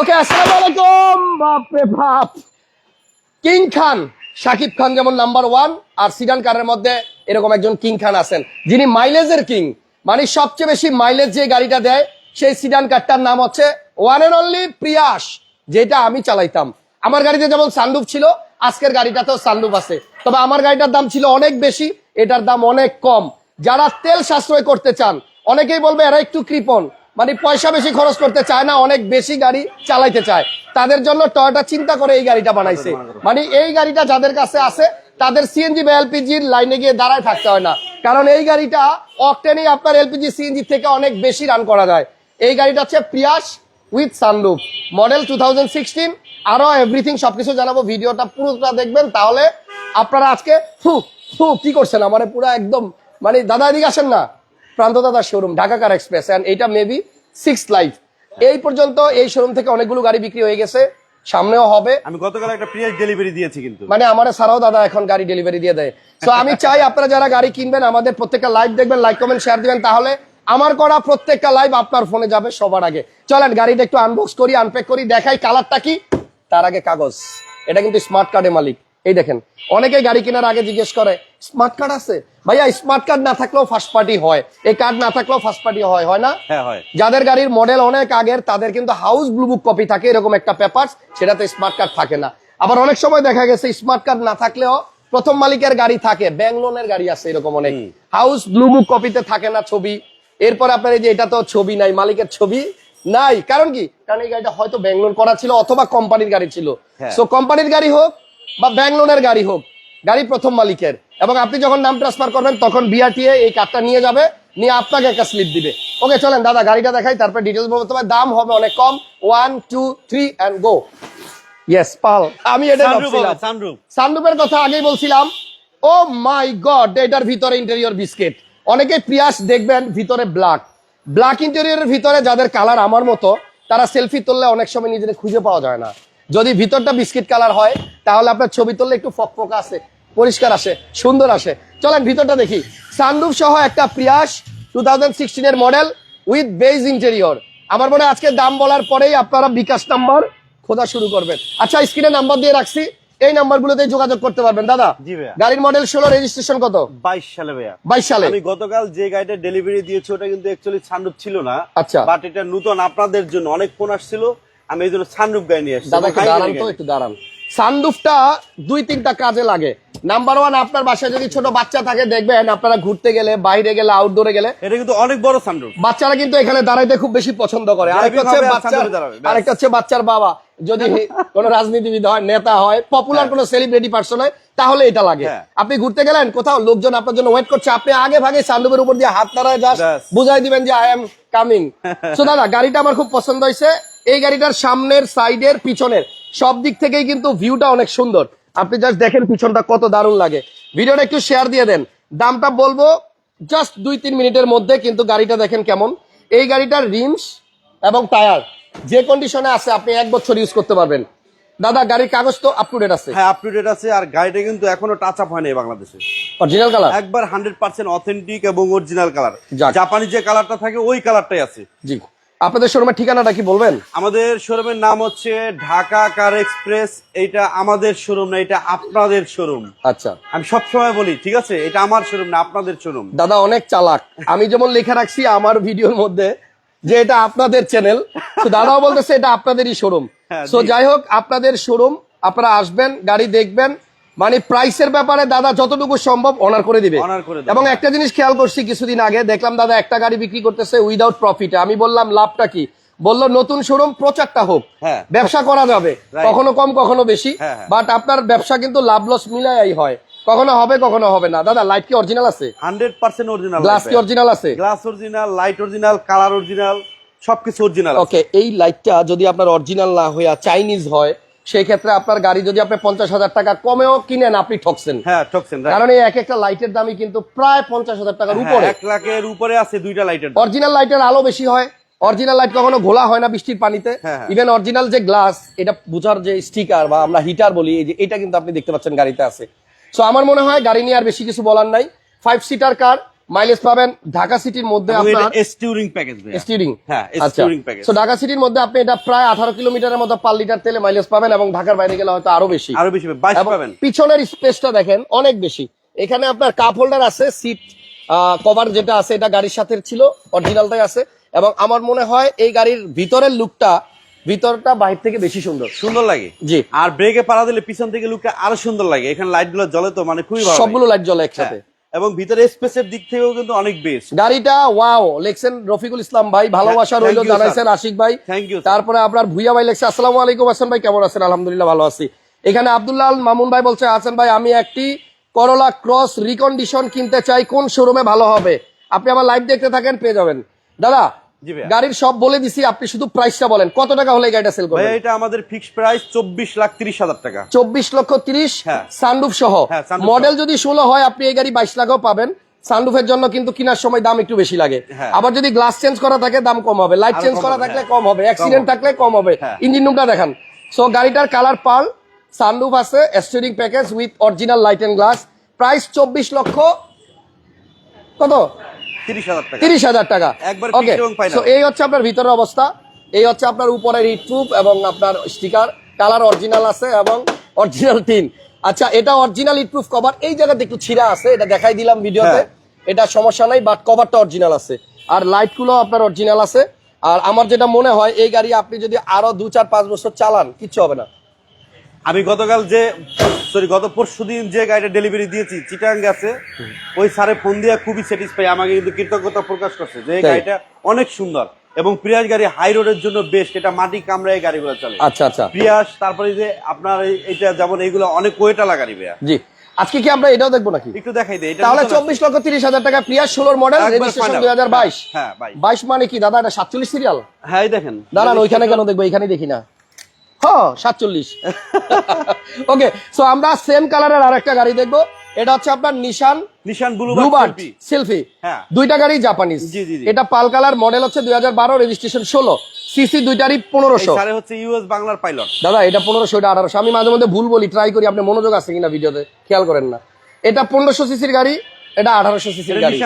ওকে, আসসালামু আলাইকুম। বাপরে বাপ। কিং খান শাকিব খান যেমন নাম্বার ওয়ান আর সিডান কারের মধ্যে এরকম একজন কিং খান আছেন। যিনি মাইলেজের কিং মানে সবচেয়ে বেশি মাইলেজ যে গাড়িটা দেয়, সেই সিডান কারটার নাম হচ্ছে ওয়ান এন্ড অনলি প্রিয়াস যেটা আমি চালাইতাম। আমার গাড়িতে যেমন সানরুফ ছিল, আজকের গাড়িটাতেও সানরুফ আছে। তবে আমার গাড়িটার দাম ছিল অনেক বেশি, এটার দাম অনেক কম। যারা তেল সাশ্রয় করতে চান, অনেকেই বলবে, এরা একটু কৃপন মানে পয়সা বেশি খরচ করতে চায় না, অনেক বেশি গাড়ি চালাইতে চায়। তাদের জন্য টয়টা চিন্তা করে এই গাড়িটা বানাইছে। মানে এই গাড়িটা যাদের কাছে আছে, তাদের সিএনজি বা এলপিজির লাইনে গিয়ে দাঁড়ায় থাকতে হয় না। কারণ এই গাড়িটা অকটেনেই আপনার এলপিজি সিএনজি থেকে অনেক বেশি রান করা যায়। এই গাড়িটা হচ্ছে Prius with sunroof model two thousand sixteen আরও এভরিথিং সবকিছু জানাব, ভিডিওটা পুরোটা দেখবেন, তাহলে আপনারা আজকে, ফু ফু, কি করছেন? আমার পুরো একদম মানে দাদা এদিকে আসেন না। প্রান্ত দাদা showroom Dhaka car express and এটা মেবি সিক্স লাইফ এই পর্যন্ত এই শোরুম থেকে অনেকগুলো গাড়ি বিক্রি হয়ে গেছে। সামনেও হবে। আমি গতকাল একটা প্রিয়াস ডেলিভারি দিয়েছি কিন্তু। মানে আমার সারাও দাদা এখন গাড়ি ডেলিভারি দিয়ে দেয়। তো আমি চাই আপনারা যারা গাড়ি কিনবেন আমাদের প্রত্যেকটা লাইভ দেখবেন লাইক কমেন্ট শেয়ার দিবেন তাহলে আমার করা প্রত্যেকটা লাইভ আপনার ফোনে যাবে সবার আগে। চলেন গাড়িটা একটু আনবক্স করি আনপ্যাক করি দেখাই কালারটা কি? তার আগে কাগজ। এটা কিন্তু স্মার্ট কার্ডের মালিক। এই দেখেন অনেকে গাড়ি কেনার আগে জিজ্ঞেস করে স্মার্ট কার্ড আছে? ভাইয়া স্মার্ট কার্ড না থাকলেও ফার্স্ট পার্টি হয়। এই কার্ড না থাকলেও ফার্স্ট পার্টি হয় হয় না? হ্যাঁ যাদের গাড়ির মডেল অনেক আগের তাদের কিন্তু হাউস ব্লু বুক কপি থাকে এরকম একটা পেপার সেটাতে স্মার্ট কার্ড থাকে না। আবার অনেক সময় দেখা গেছে স্মার্ট কার্ড না থাকলেও প্রথম মালিকের গাড়ি থাকে ব্যাংলোনের গাড়ি আছে এরকম অনেক। হাউস ব্লু বুক কপিতে থাকে না ছবি। এরপর আপনার এই যে এটা তো ছবি নাই মালিকের ছবি নাই। কারণ কি? কারণ এই গাড়িটা হয়তো ব্যাংলোর করা ছিল অথবা কোম্পানির গাড়ি ছিল। হ্যাঁ। সো কোম্পানির গাড়ি হোক বা ব্যাংলোনের গাড়ি হোক গাড়ি প্রথম মালিকের। এবং আপনি যখন নাম ট্রান্সফার করবেন তখন বিআরটিএ এই কার্ডটা নিয়ে যাবে নিয়ে আপনাকে একটা স্লিপ দিবে। ওকে চলেন দাদা গাড়িটা দেখাই তারপর ডিটেলস বলব। তবে দাম হবে অনেক কম। One two three and go yes pal আমি এটা সানরুফ সানরুফের কথা আগেই বলছিলাম। ও মাই গড এটার ভিতরে ইন্টেরিয়র বিস্কিট অনেকে প্রিয়াস দেখবেন ভিতরে ব্ল্যাক ব্ল্যাক ইন্টেরিয়রের ভিতরে যাদের কালার আমার মতো তারা সেলফি তুললে অনেক সময় নিজেদের খুঁজে পাওয়া যায় না। যদি ভিতরটা বিস্কিট কালার হয় তাহলে আপনার ছবি তুললে একটু ফকফকা আসে পরিষ্কার আসে সুন্দর আসে। চলেন ভিতরটা দেখি। সানরুফ সহ একটা প্রিয়াস টু থাউজেন্ড সিক্সটিনের মডেল উইথ বেজ ইন্টেরিয়র আমার মনে আজকে দাম বলার পরেই আপনারা বিকাশ নাম্বার খোঁজা শুরু করবেন। আচ্ছা স্ক্রিনে নাম্বার দিয়ে রাখছি। এই নাম্বারগুলোতে যোগাযোগ করতে পারবেন। দাদা গাড়ির মডেল ষোলো রেজিস্ট্রেশন কত? বাইশ সালে ভাইয়া। বাইশ সালে। আমি গতকাল যে গাড়িটা ডেলিভারি দিয়েছি ওটা কিন্তু অ্যাকচুয়ালি সানরুফ ছিল না। আচ্ছা। বাট এটা নতুন আপনাদের জন্য অনেক ফোন আসছিল। আমি এই জন্য সানরুফ গাড়ি নিয়ে আসছি। দাদা দাঁড়ান তো একটু দাঁড়ান। সানরুফটা দুই তিনটা কাজে লাগে। নাম্বার ওয়ান আপনার বাসায় যদি ছোট বাচ্চা থাকে দেখবেন আপনারা ঘুরতে গেলে বাইরে গেলে আউটডোরে গেলে এটা কিন্তু অনেক বড় সানরুফ। বাচ্চারা কিন্তু এখানে দাঁড়াইতে খুব বেশি পছন্দ করে। আরেকটা হচ্ছে ব্যাস। আরেকটা হচ্ছে বাচ্চার বাবা। যদি কোন রাজনীতিবিদ হয় নেতা হয় পপুলার কোন সেলিব্রিটি পার্সন হয় তাহলে এটা লাগে। হ্যাঁ। আপনি ঘুরতে গেলেন কোথাও লোকজন আপনার জন্য ওয়েট করছে আপনি আগে ভাগে সান্ডুপের উপর দিয়ে হাত নাড়ায় যাস বুঝাই দিবেন যে আই এম কামিং সো দাদা গাড়িটা আমার খুব পছন্দ হয়েছে। এই গাড়িটার সামনের সাইডের পিছনের সব দিক থেকেই কিন্তু ভিউটা অনেক সুন্দর। আপনি জাস্ট দেখেন পিছনটা কত দারুণ লাগে। ভিডিওটা একটু শেয়ার দিয়ে দেন। দামটা বলব জাস্ট দুই তিন মিনিটের মধ্যে কিন্তু গাড়িটা দেখেন কেমন। এই গাড়িটার রিমস এবং টায়ার যে কন্ডিশনে আছে আপনি এক বছর ইউজ করতে পারবেন। দাদা গাড়ির কাগজ তো আপ টু ডেট আছে। হ্যাঁ আপ টু ডেট আছে আর গাড়িটা কিন্তু এখনও টাচ আপ হয়নি বাংলাদেশে। অরিজিনাল কালার একবার হান্ড্রেড পার্সেন্ট অথেন্টিক এবং অরিজিনাল কালার। জাপানি যে কালারটা থাকে ওই কালারটাই আছে। জি। আপনাদের শোরুমের ঠিকানাটা কি বলবেন? আমাদের শোরুমের নাম হচ্ছে ঢাকা কার এক্সপ্রেস। এটা আমাদের শোরুম না এটা আপনাদের শোরুম। আচ্ছা। আমি সবসময় বলি ঠিক আছে? এটা আমার শোরুম না আপনাদের শোরুম। দাদা অনেক চালাক। আমি যেমন লেখা রাখছি আমার ভিডিওর মধ্যে যে এটা আপনাদের চ্যানেল তো দাদাও বলতেছে এটা আপনাদেরই শোরুম। তো যাই হোক আপনাদের শোরুম আপনারা আসবেন গাড়ি দেখবেন মানে প্রাইসের ব্যাপারে দাদা যতটুকু সম্ভব অনার করে দিবে। এবং একটা জিনিস খেয়াল করছি কিছুদিন আগে দেখলাম দাদা একটা গাড়ি বিক্রি করতেছে উইদাউট প্রফিটে আমি বললাম লাভটা কি? বলল নতুন শোরুম প্রচারটা হোক। হ্যাঁ। ব্যবসা করা যাবে। কখনো কম কখনো বেশি। হ্যাঁ, হ্যাঁ। বাট আপনার ব্যবসা কিন্তু লাভ লস মিলাই হয়। কখনো হবে কখনো হবে না। দাদা লাইট কি অরিজিনাল আছে? হান্ড্রেড পার্সেন্ট অরিজিনাল গ্লাস কি অরিজিনাল আছে? Glass original light original colour original সবকিছু অরিজিনাল ওকে এই লাইটটা যদি আপনার অরিজিনাল না হইয়া চাইনিজ হয় সেই ক্ষেত্রে আপনার গাড়ি যদি আপনি পঞ্চাশ হাজার টাকা কমেও কিনেন আপনি ঠকছেন। হ্যাঁ ঠকছেন কারণ এই এক একটা লাইটের দামই কিন্তু প্রায় পঞ্চাশ হাজার টাকার হ্যাঁ, উপরে। এক লাখের উপরে আছে দুইটা লাইটের অরিজিনাল লাইটের আলো বেশি হয়। অরিজিনাল লাইট কখনো ঘোলা হয় না বৃষ্টির পানিতে। হ্যাঁ, হ্যাঁ। ইভেন অরিজিনাল যে গ্লাস এটা বুঝার যে স্টিকার বা আমরা হিটার বলি এই যে এটা কিন্তু আপনি দেখতে পাচ্ছেন গাড়িতে আছে। সো আমার মনে হয় গাড়ি নিয়ে আর বেশি কিছু বলার নাই। ফাইভ সিটার কার মাইলেজ পাবেন ঢাকা সিটির মধ্যে আপনার স্টিউরিং প্যাকেজ ভাইয়া। হ্যাঁ আচ্ছা। স্টিউরিং প্যাকেজ তো ঢাকা সিটির মধ্যে আপনি এটা প্রায় আঠারো কিলোমিটারের মতো পার লিটার তেলে মাইলেজ পাবেন এবং ঢাকার বাইরে গেলে হয়তো আরও বেশি। আরও বেশি বাইশ এবং পাবেন। পিছনের স্পেসটা দেখেন অনেক বেশি। এখানে আপনার কাপ হোল্ডার আছে সিট কভার যেটা আছে এটা গাড়ির সাথে ছিল অরিজিনালটাই আছে। এবং আমার মনে হয় এই গাড়ির ভিতরের লুকটা ভিতরটা বাইরে থেকে বেশি সুন্দর। সুন্দর লাগে? জি। আর ব্রেকে পাড়া দিলে পিছন থেকে লুকটা আরও সুন্দর লাগে। এখানে লাইটগুলো জ্বলে তো মানে খুবই সবগুলো লাইট জ্বলে একসাথে। হ্যাঁ। এবং ভিতরে স্পেসের দিক থেকেও কিন্তু অনেক বেস্ট। গাড়িটা ওয়াও লেখছেন রফিকুল ইসলাম ভাই ভালোবাসা রইল জানাইছেন আশিক ভাই। তারপরে আপনার ভুইয়া ভাই লেখছে আসসালামু আলাইকুম হাসান ভাই কেমন আছেন? আলহামদুলিল্লাহ ভালো আছি। এখানে আব্দুল্লাহ মামুন ভাই বলছে হাসান ভাই আমি একটি করলা ক্রস রিকন্ডিশন কিনতে চাই কোন শোরুমে ভালো হবে? আপনি আমার লাইভ দেখতে থাকেন পেয়ে যাবেন। দাদা। গাড়ির সব বলে দিছি আপনি শুধু প্রাইসটা বলেন। কত টাকা হলে গাড়িটা সেল করবেন? এটা আমাদের ফিক্স প্রাইস চব্বিশ লাখ তিরিশ হাজার টাকা। চব্বিশ লক্ষ তিরিশ হ্যাঁ। সানরুফ সহ। হ্যাঁ, মডেল যদি ষোলো হয় আপনি এই গাড়ি বাইশ লাখও পাবেন। সানরুফের জন্য কিন্তু কেনার সময় দাম একটু বেশি লাগে। হ্যাঁ। আবার যদি গ্লাস চেঞ্জ করা থাকে দাম কম হবে। লাইট চেঞ্জ করা থাকলে হ্যাঁ। কম হবে। অ্যাক্সিডেন্ট থাকলে কম হবে। হ্যাঁ। ইঞ্জিন রুমটা দেখান। সো গাড়িটার কালার পাল সানরুফ আছে steering package with original light and glass price চব্বিশ লক্ষ কত? তিরিশ হাজার টাকা। ওকে এই হচ্ছে আপনার ভিতরের অবস্থা। এই হচ্ছে আপনার উপরের হিট এবং আপনার স্টিকার কালার অরিজিনাল আছে এবং অরিজিনাল টিন আচ্ছা এটা অরিজিনাল হিট প্রুফ কভার এই জায়গাতে একটু ছিঁড়া আছে এটা দেখাই দিলাম ভিডিওতে। হ্যাঁ। এটা সমস্যা নাই বাট কভারটা অরিজিনাল আছে। আর লাইটগুলো আপনার অরিজিনাল আছে। আর আমার যেটা মনে হয় এই গাড়ি আপনি যদি আরও দু চার পাঁচ বছর চালান কিচ্ছু হবে না। আমি গতকাল যে সরি গত পরশু দিন যে গাড়িটা ডেলিভারি দিয়েছি চিটাং গেছে ওই স্যারে ফোন দিয়ে খুবই স্যাটিসফাই আমাকে কিন্তু কৃতজ্ঞতা প্রকাশ করছে যে এই গাড়িটা অনেক সুন্দর এবং প্রিয়াস গাড়ি হাই রোডের জন্য বেস্ট এটা মাটি কামড়ায় গাড়িগুলো চলে। আচ্ছা আচ্ছা। প্রিয়াস তারপরে যে আপনার এই- এটা যেমন এইগুলো অনেক ওয়েটালা গাড়ি ভাইয়া। জি। আজকে কি আমরা এটাও দেখব নাকি? একটু দেখাই দে এটা তাহলে চব্বিশ লক্ষ তিরিশ হাজার টাকা প্রিয়া ষোলোর মডেল। দুই হাজার বাইশ। হ্যাঁ, বাইশ। বাইশ মানে কি দাদা এটা সাতচল্লিশ সিরিয়াল হ্যাঁ এই দেখেন। দাঁড়ান ওইখানে কেন দেখব? এখানে দেখি না। হ্যাঁ সাতচল্লিশ। ওকে সো আমরা সেম কালারের আর একটা গাড়ি দেখব। এটা হচ্ছে আপনার নিশান নিশান ব্লুবার্ড সেলফি হ্যাঁ। দুইটা গাড়ি জাপানিজ। এটা পাল কালার মডেল হচ্ছে দুই হাজার বারো রেজিস্ট্রেশন ষোলো। সিসি দুইটারই পনেরোশো। হচ্ছে ইউএস বাংলার পাইলট দাদা এটা পনেরোশো এটা আঠারোশো। আমি মাঝে মধ্যে ভুল বলি ট্রাই করি আপনি মনোযোগ আছে কিনা ভিডিওতে খেয়াল করেন না। এটা পনেরোশো সিসির গাড়ি এটা আঠারোশো সিসির গাড়ি।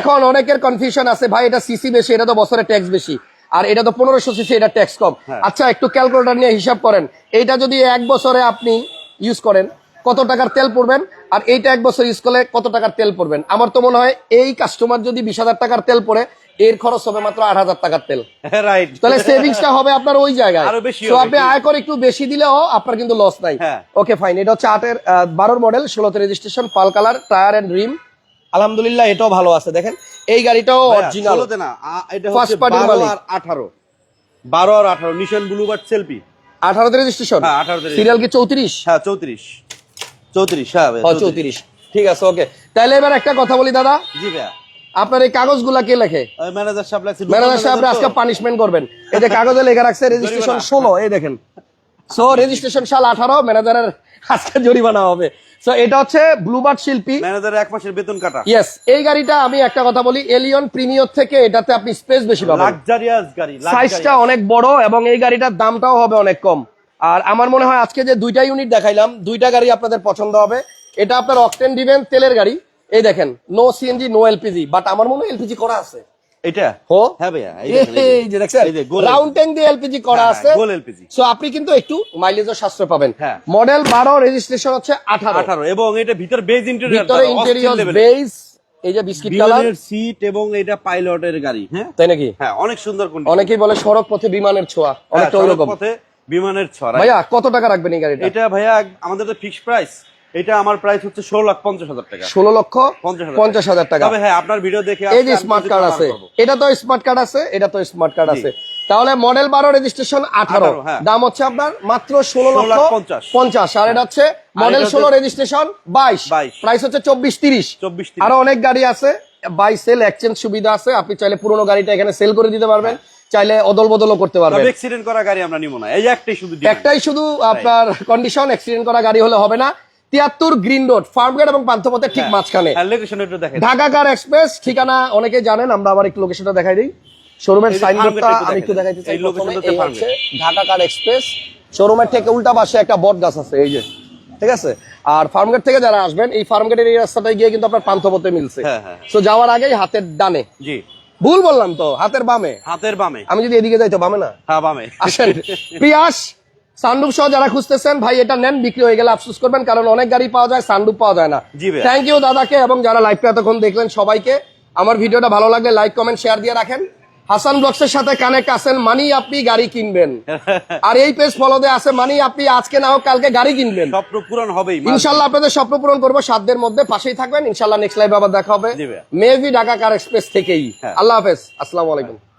এখন অনেকের কনফিউশন আছে ভাই এটা সিসি বেশি এটা তো বছরে ট্যাক্স বেশি। আর এটা তো পনেরোশো সিসি এটা ট্যাক্স কম হ্যাঁ। আচ্ছা একটু ক্যালকুলেটর নিয়ে হিসাব করেন। এইটা যদি এক বছরে আপনি ইউজ করেন কত টাকার তেল পড়বেন? আর এইটা এক বছর ইউজ করলে কত টাকার তেল পড়বেন? আমার তো মনে হয় এই কাস্টমার যদি বিশ হাজার টাকার তেল পড়ে এর খরচ হবে মাত্র আট হাজার টাকার তেল। রাইট তাহলে সেভিংসটা হবে আপনার ওই জায়গায়। তো। আপনি আয়কর একটু বেশি দিলেও আপনার কিন্তু লস নাই। হ্যাঁ। ওকে ফাইন এটা হচ্ছে আটের বারোর মডেল ষোলোতে registration pearl colour tyre and rim আলহামদুলিল্লাহ এটাও ভালো আছে। দেখেন এই গাড়িটাও অরিজিনাল না এটা party বারো মালিক। আর আঠারো। বারো আর আঠারো নিশান ব্লুবার্ড সেলফি আঠারোতে রেজিস্ট্রেশন হ্যাঁ, 18 তে সিরিয়াল কি চৌত্রিশ? হ্যাঁ চৌত্রিশ। চৌত্রিশ হ্যাঁ ভাই, ও চৌত্রিশ। ঠিক আছে ওকে তাহলে এবার একটা কথা বলি দাদা। জি ভাইয়া। আপনার এই কাগজগুলা কে লেখে? ম্যানেজার সাহেব লাগছে ম্যানেজার সাহেব আজকে পানিশমেন্ট করবেন। এই যে কাগজে লেখা রাখছে রেজিস্ট্রেশন জরিমানা। ষোলো এই দেখেন। সো রেজিস্ট্রেশন সাল আঠারো ম্যানেজারের আজকে জরিমানা হবে। সো এটা হচ্ছে ব্লুবার্ড শিল্পী। ম্যানেজার এক মাসের বেতন কাটা। ইয়েস এই গাড়িটা আমি একটা কথা বলি এলিয়ন প্রিমিয়র থেকে এটাতে আপনি স্পেস বেশি পাবেন। লাক্সারিয়াস গাড়ি সাইজটা অনেক বড় এবং এই গাড়িটার দামটাও হবে অনেক কম। আর আমার মনে হয় আজকে যে দুইটা ইউনিট দেখাইলাম দুইটা গাড়ি আপনাদের পছন্দ হবে। এটা আপনার অকটেন দিবেন তেলের গাড়ি। এই দেখেন no CNG no LPG but আমার মনে হয় এলপিজি করা আছে। এটা? হো? হ্যাঁ ভাইয়া এই দেখেন, এই এই যে দেখছেন? এই যে গোল রাউন্ড ট্যাঙ্ক দিয়ে এলপিজি করা হ্যাঁ, আছে। গোল LPG সো আপনি কিন্তু একটু মাইলেজও সাশ্রয় পাবেন। হ্যাঁ। মডেল বারো রেজিস্ট্রেশন হচ্ছে আঠারো। আঠারো এবং এটা ভিতর বেজ ইন্টেরিয়র ভিতরে ইন্টেরিয়র বেস এই যে বিস্কিট কালার সিট এবং এটা পাইলটের গাড়ি হ্যাঁ? তাই নাকি? হ্যাঁ অনেক সুন্দর। অনেকেই বলে সড়ক পথে বিমানের ছোঁয়া হ্যাঁ, অনেকটা ওইরকম পথে বিমানের ছড়া ভাইয়া কত টাকা রাখবেন এই গাড়িটা? এটা ভাইয়া আমাদের তো ফিক্স প্রাইস এটা আমার প্রাইস হচ্ছে ষোলো লাখ পঞ্চাশ হাজার টাকা। ষোলো লক্ষ পঞ্চাশ হাজার টাকা। তবে হ্যাঁ আপনার ভিডিও দেখে এই যে স্মার্ট কার্ড আছে। এটা তো স্মার্ট কার্ড আছে এটা তো স্মার্ট কার্ড আছে। তাহলে মডেল বারো রেজিস্ট্রেশন আঠারো। 18, হ্যাঁ। দাম হচ্ছে আপনার মাত্র ষোলো লক্ষ পঞ্চাশ। আর এটা হচ্ছে মডেল ষোলো রেজিস্ট্রেশন বাইশ। প্রাইস হচ্ছে চব্বিশ তিরিশ। 24, 30 আরও অনেক গাড়ি আছে। বাই সেল এক্সচেঞ্জ সুবিধা আছে। আপনি চাইলে পুরোনো গাড়িটা এখানে সেল করে দিতে পারবেন। চাইলে অদল বদলও করতে পারবেন। তবে অ্যাক্সিডেন্ট করা গাড়ি আমরা নিব না। এই একটাই শুধু একটাই শুধু আপনার কন্ডিশন অ্যাক্সিডেন্ট করা গাড়ি হলে হবে না। তিয়াত্তর গ্রিন রোড ফার্মগেট এবং পান্থপথের ঠিক মাঝখানে। হ্যাঁ দেখেন। ঢাকা কার এক্সপ্রেস ঠিকানা অনেকে জানেন আমরা আবার একটু লোকেশনটা দেখাই দিই। শোরুমের সাইনবোর্ডটা আমি একটু দেখাই হচ্ছে ঢাকা কার এক্সপ্রেস শোরুমের থেকে উল্টা পাশে একটা বট গাছ আছে এই যে। ঠিক আছে? আর ফার্মগেট থেকে যারা আসবেন এই ফার্মগেটের এই রাস্তাটায় গিয়ে কিন্তু আপনার পান্থপথে মিলছে। হ্যাঁ, হ্যাঁ। তো যাওয়ার আগেই হাতের ডানে। জি। ভুল বললাম তো হাতের বামে। হাতের বামে। আমি যদি এদিকে যাই তো বামে না? হ্যাঁ বামে। আসেন। পিয়াস সানরুফ সহ যারা খুঁজতেছেন ভাই এটা নেন বিক্রি হয়ে গেলে আফসোস করবেন কারণ অনেক গাড়ি পাওয়া যায় সানরুফ পাওয়া যায় না। থ্যাংক ইউ দাদাকে এবং যারা লাইভটা এতক্ষণ দেখলেন সবাইকে। আমার ভিডিওটা ভালো লাগলে লাইক কমেন্ট শেয়ার দিয়ে রাখেন। হাসান ব্লগসের সাথে কানেক্ট আছেন মানি আপনি গাড়ি কিনবেন। আর এই পেজ ফলোতে আছে মানি আপনি আজকে না হোক কালকে গাড়ি কিনবেন। স্বপ্ন পূরণ হবেই ইনশাল্লাহ আপনাদের স্বপ্ন পূরণ করব সাতদের মধ্যে পাশেই থাকবেন। ইনশাল্লাহ নেক্সট লাইভ আবার দেখা হবে। মেবি ঢাকা কার এক্সপ্রেস থেকেই। হ্যাঁ। আল্লাহ হাফেজ। আসসালামু আলাইকুম।